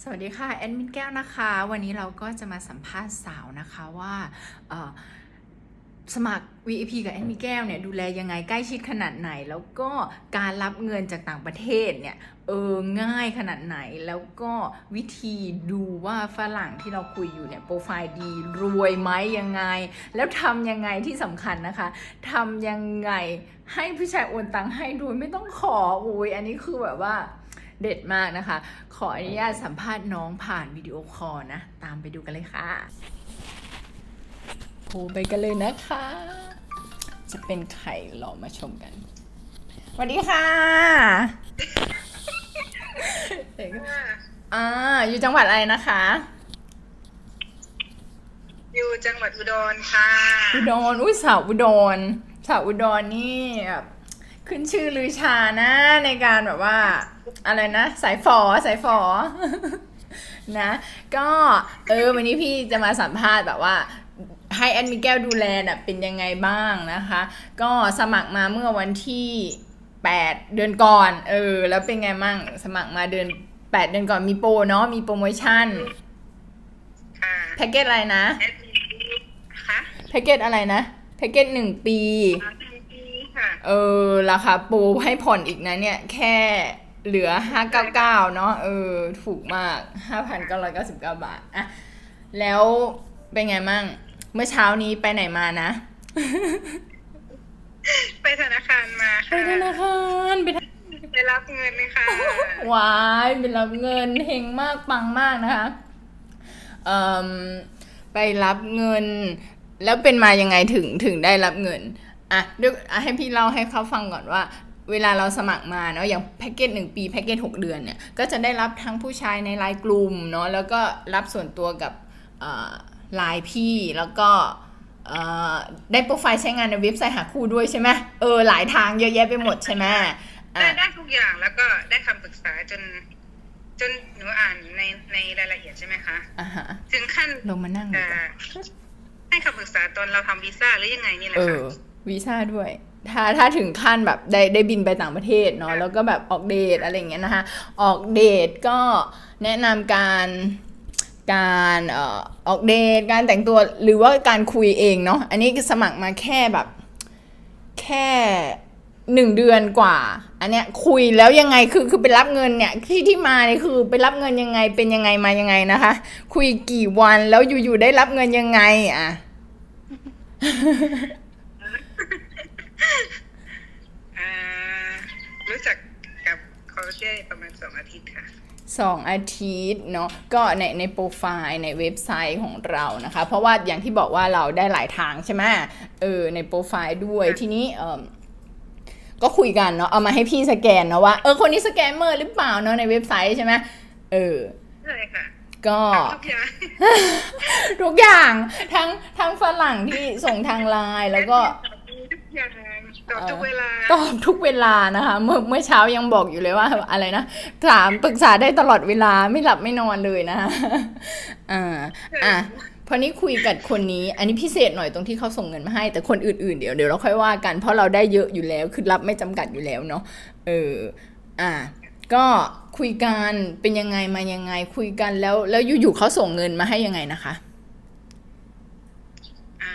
สวัสดีค่ะแอดมินแก้วนะคะ วันนี้เราก็จะมาสัมภาษณ์สาวนะคะว่าสมัคร VIP กับแอดมินแก้วเนี่ยดูแลยังไงใกล้ชิดขนาดไหน แล้วก็การรับเงินจากต่างประเทศเนี่ยเออง่ายขนาดไหน แล้วก็วิธีดูว่าฝรั่งที่เราคุยอยู่เนี่ยโปรไฟล์ดีรวยไหมยังไง แล้วทำยังไงที่สำคัญนะคะทำยังไงให้ผู้ชายโอนตังค์ให้โดยไม่ต้องขอโอ้ยอันนี้คือแบบว่า เด็ดมากนะคะ ขออนุญาตสัมภาษณ์น้องผ่านวิดีโอคอลนะ ตามไปดูกันเลยค่ะโทรไปกันเลยนะคะ จะเป็นใครรอมาชมกันสวัสดีค่ะอ่าอยู่จังหวัดอะไรนะคะ อยู่จังหวัดอุดรค่ะ อุดร อุ้ยสาวอุดร สาวอุดรนี่แบบ ขึ้นชื่อลือชานะ ในการแบบว่า อะไรนะ สายฝอสายฝอนะ ก็เออวันนี้พี่จะมาสัมภาษณ์แบบว่าให้แอดมิแก้วดูแลน่ะเป็นยังไงบ้างนะคะ ก็สมัครมาเมื่อวันที่ 8 เดือนก่อน เออ แล้วเป็นไงมั่งสมัครมาเดือน 8 เดือนก่อนมีโปรเนาะมีโปรโมชั่นค่ะแพ็กเกจอะไรนะแอดมินค่ะแพ็กเกจอะไรนะแพ็กเกจหนึ่งปีแอดมินค่ะ เออราคาปูให้ผ่อนอีกนะเนี่ย แค่เหลือ599เนาะเออ ถูกมาก5,999บาทอะแล้วเป็นไงมั่ง เมื่อเช้านี้ไปไหนมานะ ไปธนาคารมาไปค่ะธนาคารไปทไปรับเงินเลยค่ะวายไปรับเงินเฮงมากปังมากนะคะเอ่มไปรับเงิน แล้วเป็นมายังไงถึงถึงได้รับเงิน อะเดี๋ยวอะให้พี่เล่าให้เขาฟังก่อนว่าเวลาเราสมัครมาเนาะอย่างแพ็กเกจหนึ่งปีแพ็กเกจหกเดือนเนี่ยก็จะได้รับทั้งผู้ชายในไลน์กลุ่มเนาะแล้วก็รับส่วนตัวกับไลน์พี่แล้วก็เอ่อได้โปรไฟล์ใช้งานในเว็บไซต์หาคู่ด้วยใช่ไหมเออหลายทางเยอะแยะไปหมดใช่ไหมได้อะได้ทุกอย่างแล้วก็ได้คำปรึกษาจน จนหนูอ่านในในรายละเอียดใช่ไหมคะอะฮะถึงขั้นลงมานั่งดีเอ่กว่าอให้คำปรึกษาตอนเราทำวีซ่าหรือยังไงนี่แหละเอค่ะอ วีซ่าด้วย ถ้าถ้าถึงขั้นแบบได้ได้บินไปต่างประเทศเนาะแล้วก็แบบออกเดทอะไรอย่างเงี้ยนะคะ ออกเดทก็แนะนำการการเอ่อออกเดทการแต่งตัวหรือว่าการคุยเองเนาะอันนี้สมัครมาแค่แบบแค่หนึ่งเดือนกว่า อันเนี้ยคุยแล้วยังไงคือคือไปรับเงินเนี่ยที่ที่มาเนี่ยคือไปรับเงินยังไงเป็นยังไงมายังไงนะคะ คุยกี่วันแล้วอยู่ๆได้รับเงินยังไงอะ ได้ประมาณสองอาทิตย์ค่ะสองอาทิตย์เนาะก็ในในโปรไฟล์ในเว็บไซต์ของเรานะคะ เพราะว่าอย่างที่บอกว่าเราได้หลายทางใช่ไหมเออในโปรไฟล์ด้วยทีนี้เออก็คุยกันเนาะเอามาให้พี่สแกนเนาะว่าเออคนนี้สแกมเมอร์หรือเปล่าเนาะในเว็บไซต์ใช่ไหมเออใช่ค่ะก็ทุกอย่างทุกอย่างทั้งทั้งฝรั่งที่ส่งทางไลน์แล้วก็ทุกอย่าง ตอบทุกเวลาตอบทุกเวลานะคะเมื่อเมื่อเช้ายังบอกอยู่เลยว่า อะไรนะถามปรึกษาได้ตลอดเวลาไม่หลับไม่นอนเลยนะคะอ่าอะพอนี้คุยกับคนนี้ อันนี้พิเศษหน่อยตรงที่เขาส่งเงินมาให้ แต่คนอื่นๆเดี๋ยวเดี๋ยวเราค่อยว่ากัน เพราะเราได้เยอะอยู่แล้วคือรับไม่จำกัดอยู่แล้วเนาะเอออะก็คุยกันเป็นยังไงมายังไง คุยกันแล้ว แล้วอยู่ๆเขาส่งเงินมาให้ยังไงนะคะอ่า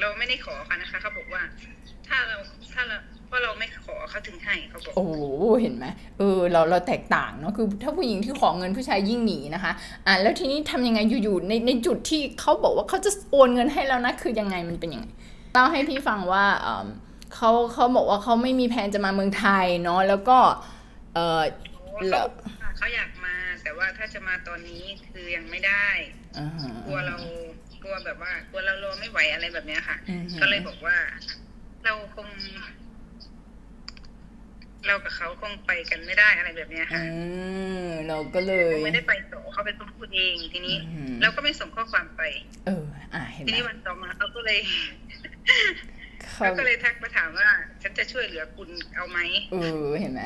เราไม่ได้ขอเขานะคะเขาบอกว่า ถ้าเราถ้าเราเพราะเราไม่ขอเขาถึงให้เขาบอก โอ้โหเห็นไหมเออเราเราแตกต่างเนาะคือถ้าผู้หญิงที่ขอเงินผู้ชายยิ่งหนีนะคะ อะแล้วทีนี้ทำยังไงอยู่ๆในในจุดที่เขาบอกว่าเขาจะโอนเงินให้แล้วนะคือยังไงมันเป็นยังไงเล่าให้พี่ฟังว่าเอิ่มเขาเขาบอกว่าเขาไม่มีแผนจะมาเมืองไทยเนาะแล้วก็เออแล้เขาวเขาอยากมาแต่ว่าถ้าจะมาตอนนี้คือยังไม่ได้อ่าฮะกลัวเรากลัวแบบว่ากลัวเรารอไม่ไหวอะไรแบบเนี้ยค่ะอือฮึก็เลยบอกว่าเราคง เรากับเขาคงไปกันไม่ได้อะไรแบบเนี้ยอืค่ะมเราก็เลยไม่ได้ไปต่อเขาเป็นคนพูดเองทีนี้อืมเราก็ไม่ส่งข้อความไป เออ อะเห็นทีไหมนี้วันต่อมาเขาก็เลยเขาเขาก็เลยทักมาถามว่า ฉันจะช่วยเหลือคุณเอาไหมเออเห็นไหม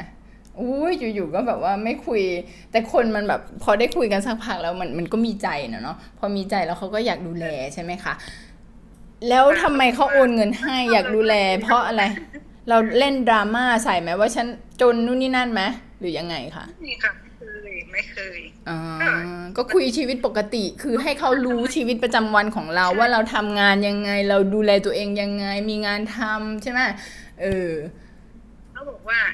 อุ้ยอยู่ๆก็แบบว่าไม่คุย แต่คนมันแบบพอได้คุยกันสักพักแล้วมันมันก็มีใจนะเนาะพอมีใจแล้วเขาก็อยากดูแลใช่ไหมคะแล้วทำไมเขาโอนเงินให้อยากดูแล เพราะอะไร เราเล่นดราม่าใส่ไหมว่าฉันจนนู่นนี่นั่นไหมหรือยังไงคะนี่ค่ะคือยไม่เคยอ่าก็คุยชีวิตปกติ คือให้เขารู้ชีวิตประจำวันของเราว่าเราทำงานยังไง เราดูแลตัวเองยังไง มีงานทำใช่ไหมเออเขาบอกว่าอ่า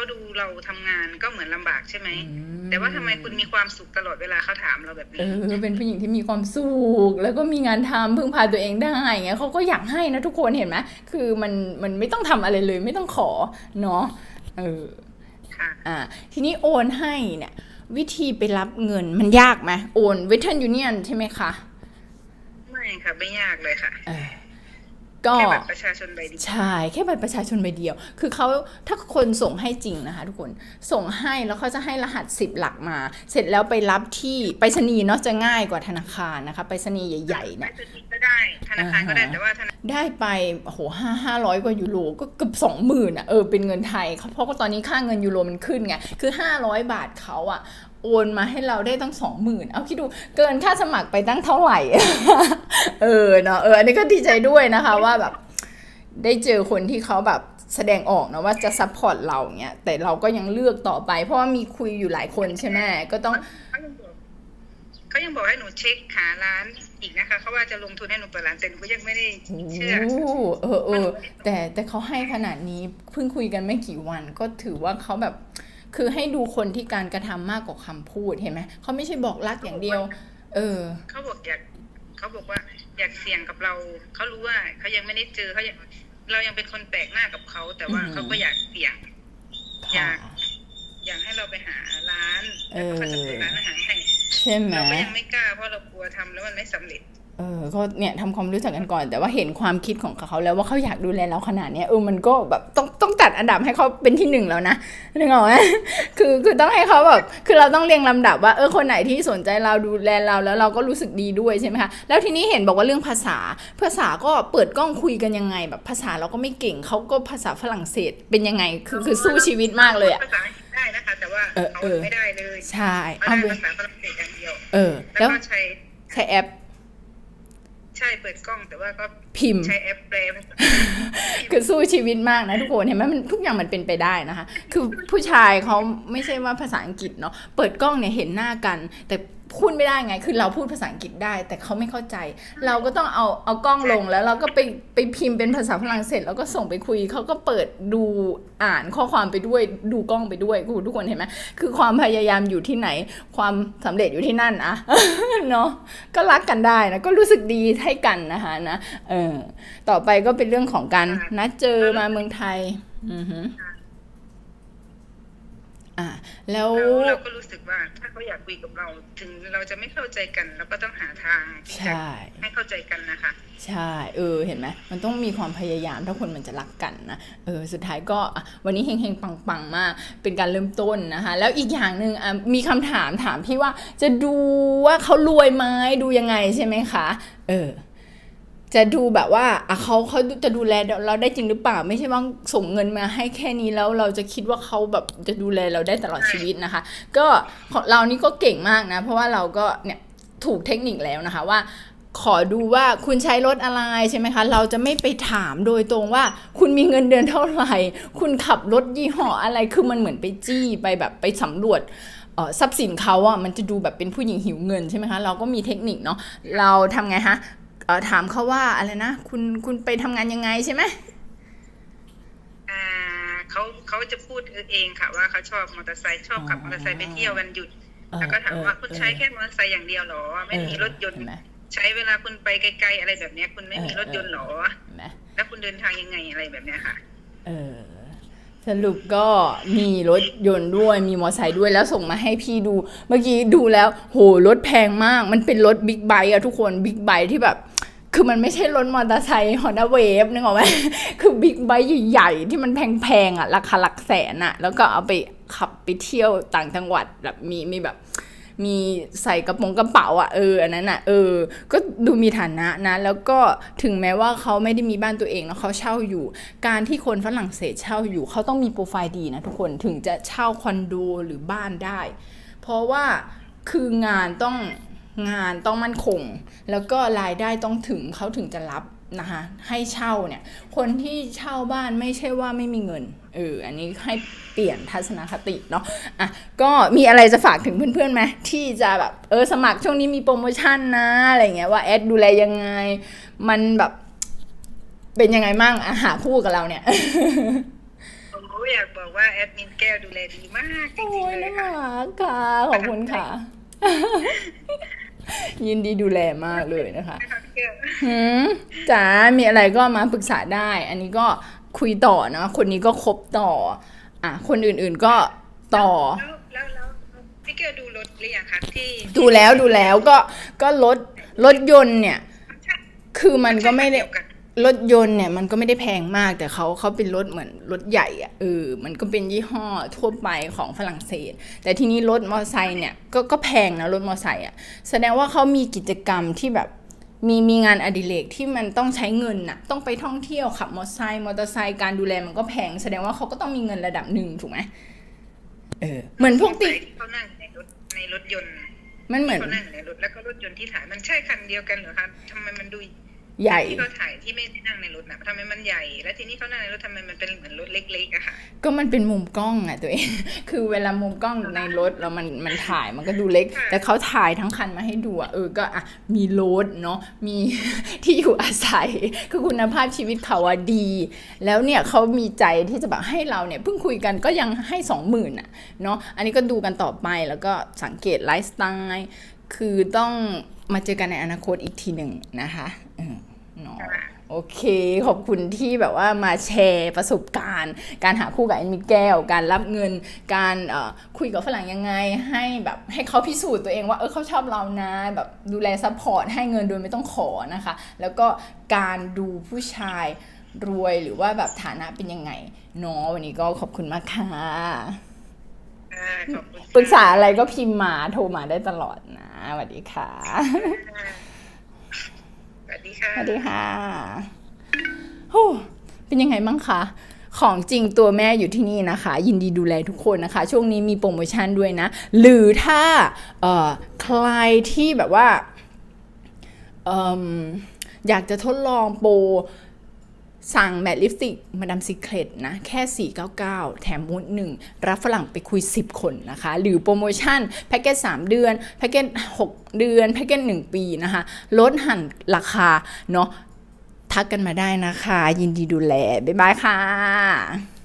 เขาดูเราทำงานก็เหมือนลำบากใช่ไหมอืมแต่ว่าทำไมคุณมีความสุขตลอดเวลาเขาถามเราแบบเอนี้อเป็นผู้หญิงที่มีความสุข แล้วก็มีงานทำพึ่งพาตัวเองได้เงี้ยเขาก็อยากให้นะทุกคนเห็นไหมคือมันมันไม่ต้องทำอะไรเลยไม่ต้องขอเนาะ เออ ค่ะ อ่า ทีนี้โอนให้เนี่ย วิธีไปรับเงินมันยากไหมโอนเวทเทิร์นยูเนียนใช่ไหมคะ ไม่ค่ะ ไม่ยากเลยค่ะเออ ก็แค่บัตรประชาชนใบเดียวใช่แค่บัตรประชาชนใบเดียว คือเขาถ้าคนส่งให้จริงนะคะทุกคนส่งให้แล้วเขาจะให้รหัส 10 หลักมา เสร็จแล้วไปรับที่ไปรษณีย์เนาะจะง่ายกว่าธนาคารนะคะไปรษณีย์ใหญ่ๆเนี่ยไม่ก็ได้ธนาคารก็ได้อ่าฮะแต่ว่าธนาได้ไปโอ้โหห้าห้าร้อยกว่ายูโรก็เกือบสองหมื่นอะเออเป็นเงินไทยเพราะว่าตอนนี้ค่าเงินยูโรมันขึ้นไงคือห้าร้อยบาทเขาอะ โอนมาให้เราได้ตั้งสองหมื่นเอาคิดดูเกินค่าสมัครไปตั้งเท่าไหร่ เออเนาะเอออันนี้ก็ดีใจด้วยนะคะว่าแบบได้เจอคนที่เขาแบบแสดงออกนะว่าจะซัพพอร์ตเราเงี้ยแต่เราก็ยังเลือกต่อไป เพราะว่ามีคุยอยู่หลายคนใช่ไหมก็ต้องเขายังบอกเขายังบอกให้หนูเช็คหาร้านอีกนะคะเขาว่าจะลงทุนให้หนูเปิดร้านแต่หนูก็ยังไม่ได้เชื่อโอ้เออเออแต่แต่เขาให้ขนาดนี้เพิ่งคุยกันไม่กี่วันก็ถือว่าเขาแบบ คือให้ดูคนที่การกระทำมากกว่าคำพูดเห็นไหมเขาไม่ใช่บอกรักอย่างเดียว เออ เขาบอกอยากเขาบอกว่าอยากเสี่ยงกับเราเขารู้ว่าเขายังไม่ได้เจอเขายังเรายังเป็นคนแปลกหน้ากับเขาแต่ว่าอือหือเขาก็อยากเสี่ยงอยาค่ะกอยากให้เราไปหาร้านเออแล้วเขาจะเปิดร้านอาหารให้ใช่ไหมเราก็ยังไม่กล้าเพราะเรากลัวทำแล้วมันไม่สำเร็จ เออก็เนี่ยทำความรู้จักกันก่อน แต่ว่าเห็นความคิดของเขาแล้วว่าเขาอยากดูแลเราขนาดเนี้ยเออมันก็แบบต้องต้องจัดอันดับให้เขาเป็นที่หนึ่งแล้วนะนึกออกไหมคือคือต้องให้เขาแบบคือเราต้องเรียงลำดับว่าเออคนไหนที่สนใจเราดูแลเราแล้วเราก็รู้สึกดีด้วยใช่ไหมคะแล้วทีนี้เห็นบอกว่าเรื่องภาษา ภาษาก็เปิดกล้องคุยกันยังไง แบบภาษาเราก็ไม่เก่งเขาก็ภาษาฝรั่งเศสเป็นยังไงคือคือสู้ชีวิตมากเลยอะภาษาอังกฤษได้นะคะแต่ว่าเออเขาเออไม่ได้เลยใช่เขาเอาได้เว้ยภาษาฝรั่งเศสอย่างเดียวเออแล้แล้ววก็ใช้ใช้แอป ใช่เปิดกล้องแต่ว่าก็พิมพ์ใช้แอปแปลภาษาคือสู้ชีวิตมากนะทุกคนเห็นไหมมันทุกอย่างมันเป็นไปได้นะคะ คือผู้ชายเขาไม่ใช่ว่าภาษาอังกฤษเนาะเปิดกล้องเนี่ยเห็นหน้ากัน แต่ พูดไม่ได้ไง คือเราพูดภาษาอังกฤษได้ แต่เขาไม่เข้าใจ เราก็ต้องเอาเอากล้องลงแล้วเราก็ไปไปพิมพ์เป็นภาษาฝรั่งเศสแล้วก็ส่งไปคุย เขาก็เปิดดูอ่านข้อความไปด้วยดูกล้องไปด้วยคุณทุกคนเห็นไหมคือความพยายามอยู่ที่ไหน ความสำเร็จอยู่ที่นั่นอะเนาะก็รักกันได้นะก็รู้สึกดีให้กันนะคะนะเออต่อไปก็เป็นเรื่องของการนัดเจอมาเมืองไทย อือหืออ่า แล้วแล้วเราก็รู้สึกว่าถ้าเขาอยากคุยกับเรา ถึงเราจะไม่เข้าใจกันเราก็ต้องหาทางที่ใช่จะให้เข้าใจกันนะคะ ใช่ เออเห็นไหมมันต้องมีความพยายามถ้าคนมันจะรักกันนะเออสุดท้ายก็อะวันนี้เฮงๆปังๆมาก เป็นการเริ่มต้นนะคะ แล้วอีกอย่างหนึ่งอะมีคำถามถามพี่ว่าจะดูว่าเขารวยไหมดูยังไงใช่ไหมคะ เออ จะดูแบบว่าอะเขาเขาจะดูแลเราได้จริงหรือเปล่า ไม่ใช่ว่าส่งเงินมาให้แค่นี้แล้วเราจะคิดว่าเขาแบบจะดูแลเราได้ตลอดชีวิตนะคะ ก็ของเรานี่ก็เก่งมากนะ เพราะว่าเราก็เนี่ยถูกเทคนิคแล้วนะคะว่าขอดูว่าคุณใช้รถอะไรใช่ไหมคะ เราจะไม่ไปถามโดยตรงว่า คุณมีเงินเดือนเท่าไหร่ คุณขับรถยี่ห้ออะไร คือมันเหมือนไปจี้ไปแบบไปสำรวจทรัพย์สินเขาอะมันจะดูแบบเป็นผู้หญิงหิวเงินใช่ไหมคะ เราก็มีเทคนิคเนาะ เราทำไงฮะ ถามเขาว่าอะไรนะ คุณคุณไปทำงานยังไงใช่ไหมอ่าเขาเขาจะพูดเองค่ะว่าเขาชอบมอเตอร์ไซค์ชอบขับมอเตอร์ไซค์ไปเที่ยววันหยุด แล้วก็ถามว่าคุณใช้แค่มอเตอร์ไซค์อย่างเดียวเหรอ ไม่มีรถยนต์เห็นไหมใช้เวลาคุณไปไกลๆอะไรแบบเนี้ยคุณไม่มีรถยนต์เหรอเห็นไหมแล้วคุณเดินทางยังไงอะไรแบบเนี้ยค่ะ เออสรุปก็มีรถยนต์ด้วยมีมอเตอร์ไซค์ด้วยแล้วส่งมาให้พี่ดู เมื่อกี้ดูแล้ว โหรถแพงมาก มันเป็นรถบิ๊กไบค์อะทุกคนบิ๊กไบค์ที่แบบ คือมันไม่ใช่รถมอเตอร์ไซค์ฮอนด้าเวฟนึกออกไหมคือบิ๊กไบค์ใหญ่ๆ ที่มันแพงๆอะ ราคาหลักแสนอะแล้วก็เอาไปขับไปเที่ยวต่างจังหวัดแบบมีมีแบบ มีใส่กระโปรงกระเป๋าอะเอออันนั้นอะเออ ก็ดูมีฐานะนะ แล้วก็ถึงแม้ว่าเขาไม่ได้มีบ้านตัวเองแล้วเขาเช่าอยู่ การที่คนฝรั่งเศสเช่าอยู่ เขาต้องมีโปรไฟล์ดีนะทุกคนถึงจะเช่าคอนโดหรือบ้านได้ เพราะว่าคืองานต้อง งานต้องมั่นคง แล้วก็รายได้ต้องถึงเขาถึงจะรับนะคะให้เช่าเนี่ยคนที่เช่าบ้านไม่ใช่ว่าไม่มีเงินเอออันนี้ให้เปลี่ยนทัศนคติเนาะอะก็มีอะไรจะฝากถึงเพื่อนๆไหมที่จะแบบเออสมัครช่วงนี้มีโปรโมชั่นนะอะไรเงี้ยว่าแอดดูแลยังไง มันแบบเป็นยังไงมั่งอะหาคู่กับเราเนี่ยโอ้อยากบอกว่าแอดมินแก้วดูแลดีมากจโอ้ริงๆยเลน่ายค่ะรักค่ะขอบคุณค่ะ ยินดีดูแลมากเลยนะคะนะคะพี่แก้วหืมจ๋ามีอะไรก็มาปรึกษาได้ อันนี้ก็คุยต่อนะ คนนี้ก็คบต่อ อะ คนอื่นๆก็ต่อ แล้วแล้วแล้วพี่แก้วดูรถหรือยังคะที่ ดูแล้วดูแล้วก็ก็รถรถยนต์เนี่ย คือมันก็ไม่ได้เยวกัน รถยนต์เนี่ยมันก็ไม่ได้แพงมากแต่เขาเขาเป็นรถเหมือนรถใหญ่อะเออมันก็เป็นยี่ห้อทั่วไปของฝรั่งเศส แต่ทีนี้รถมอเตอร์ไซค์เนี่ยก็ก็แพงนะรถมอเตอร์ไซค์อะแสดงว่าเขามีกิจกรรมที่แบบมีมีงานอดิเรกที่มันต้องใช้เงินน่ะต้องไปท่องเที่ยวขับมอเตอร์ไซค์มอเตอร์ไซค์การดูแลมันก็แพง แสดงว่าเขาก็ต้องมีเงินระดับหนึ่งถูกไหมเออเหมือนพวกติที่เขานั่งในรถในรถยนต์มันเหมือนเขานั่งในรถแล้วก็รถยนต์ที่ถ่ายมันใช่คันเดียวกันเหรอคะทำไมมันดู ใหญ่ที่เขาถ่ายที่ไม่ได้นั่งในรถนะทำไมมันใหญ่ แล้วทีนี้เขานั่งในรถทำไมมันเป็นเหมือนรถเล็กๆอะค่ะ ก็มันเป็นมุมกล้องอะตัวเอง คือเวลามุมกล้องในรถแล้วมันมันถ่ายมันก็ดูเล็กค่ะแต่เขาถ่ายทั้งคันมาให้ดูอะเออก็อะมีรถเนาะมีที่อยู่อาศัยคือคุณภาพชีวิตเขาอะดี แล้วเนี่ยเขามีใจที่จะแบบให้เราเนี่ยเพิ่งคุยกันก็ยังให้สองหมื่นอะเนาะอันนี้ก็ดูกันต่อไปแล้วก็สังเกตไลฟ์สไตล์คือต้องมาเจอกันในอนาคตอีกทีหนึ่งนะคะ โอเคขอบคุณที่แบบว่ามาแชร์ประสบการณ์ การหาคู่กับแอนมิแก้ว การรับเงิน การเอ่อคุยกับฝรั่งยังไง ให้แบบให้เขาพิสูจน์ตัวเองว่าเออเขาชอบเรานะแบบดูแลซัพพอร์ตให้เงินโดยไม่ต้องขอนะคะ แล้วก็การดูผู้ชายรวยหรือว่าแบบฐานะเป็นยังไงเนาะวันนี้ก็ขอบคุณมากค่ะอ่าขอบคุณค่ะปรึกษาอะไรก็พิมพ์มาโทรมาได้ตลอดนะสวัสดีค่ะ สวัสดีค่ะสวัสดีค่ะโอ้เป็นยังไงบ้างคะของจริงตัวแม่อยู่ที่นี่นะคะ ยินดีดูแลทุกคนนะคะ ช่วงนี้มีโปรโมชั่นด้วยนะ หรือถ้าใครที่แบบว่าออยากจะทดลองโปร สั่งแมตต์ลิปสติกมาดามซีเครตนะแค่ 499 แถมมูดหนึ่งรับฝรั่งไปคุย 10 คนนะคะ หรือโปรโมชั่น แพ็กเกจ 3 เดือน แพ็กเกจ 6 เดือน แพ็กเกจ 1 ปีนะคะ ลดหันราคาเนาะทักกันมาได้นะคะ ยินดีดูแล บ๊ายบายค่ะ